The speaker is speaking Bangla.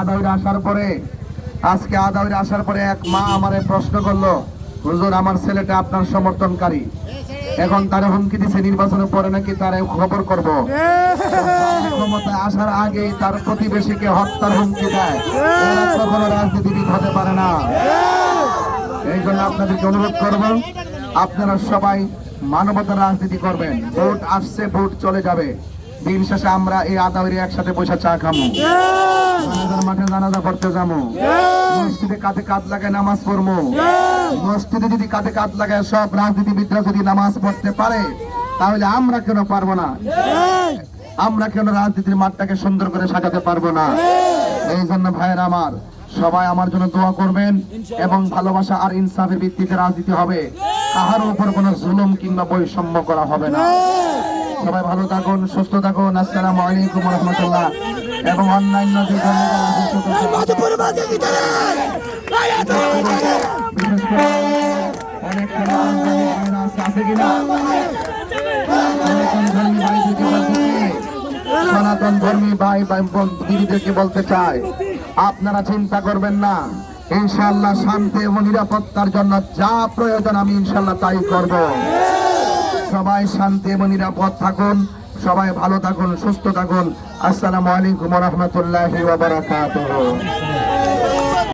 আদাউরে আসার পরে, আজকে আদাউরে আসার পরে এক মা আমারে প্রশ্ন করল, হুজুর, আমার ছেলেটা আপনার সমর্থনকারী। এখন তারা হুমকি দিছে নির্বাচনের পরে নাকি তারা খবর করব? ক্ষমতায় আসার আগে তার প্রতিবেশীকে হত্যার হুমকি দেয়। কখনো রাজনীতিবিদ হতে পারে না। এই জন্য আপনাদেরকে অনুরোধ করব, আপনারা সবাই মানবতার রাজনীতি করবেন। ভোট আসছে, ভোট চলে যাবে। দিন শেষে আমরা এই আদাউরি একসাথে বসে চা খামো। জানাজার মাঠে জানাজা পড়তে যাব মসজিদে কাঁধে কাঁধ লাগায় নামাজ পড়ব মসজিদে যদি কাঁধে কাঁধ লাগায় সব রাজনীতিবিদরা যদি নামাজ পড়তে পারে তাহলে আমরা কেন পারব না? আমরা কেন রাজনীতির মাঠটাকে সুন্দর করে সাজাতে পারব না? এই জন্য ভাইয়ের আমার সবাই আমার জন্য দোয়া করবেন এবং ভালোবাসা আর ইনসাফের ভিত্তিতে রাজনীতি হবে। কাহার উপর কোনো জুলুম কিংবা বৈষম্য করা হবে না। সবাই ভালো থাকুন, সুস্থ থাকুন। আসসালামু আলাইকুম রহমতুল্লাহ। এবং অন্যান্য সনাতন ধর্মী ভাই দিদিদেরকে বলতে চাই, আপনারা চিন্তা করবেন না। ইনশাল্লাহ শান্তি এবং নিরাপত্তার জন্য যা প্রয়োজন আমি ইনশাল্লাহ তাই করব। সবাই শান্তি এবং নিরাপদ থাকুন সবাই ভালো থাকুন সুস্থ থাকুন। আসসালামু আলাইকুম রহমতুল্লাহ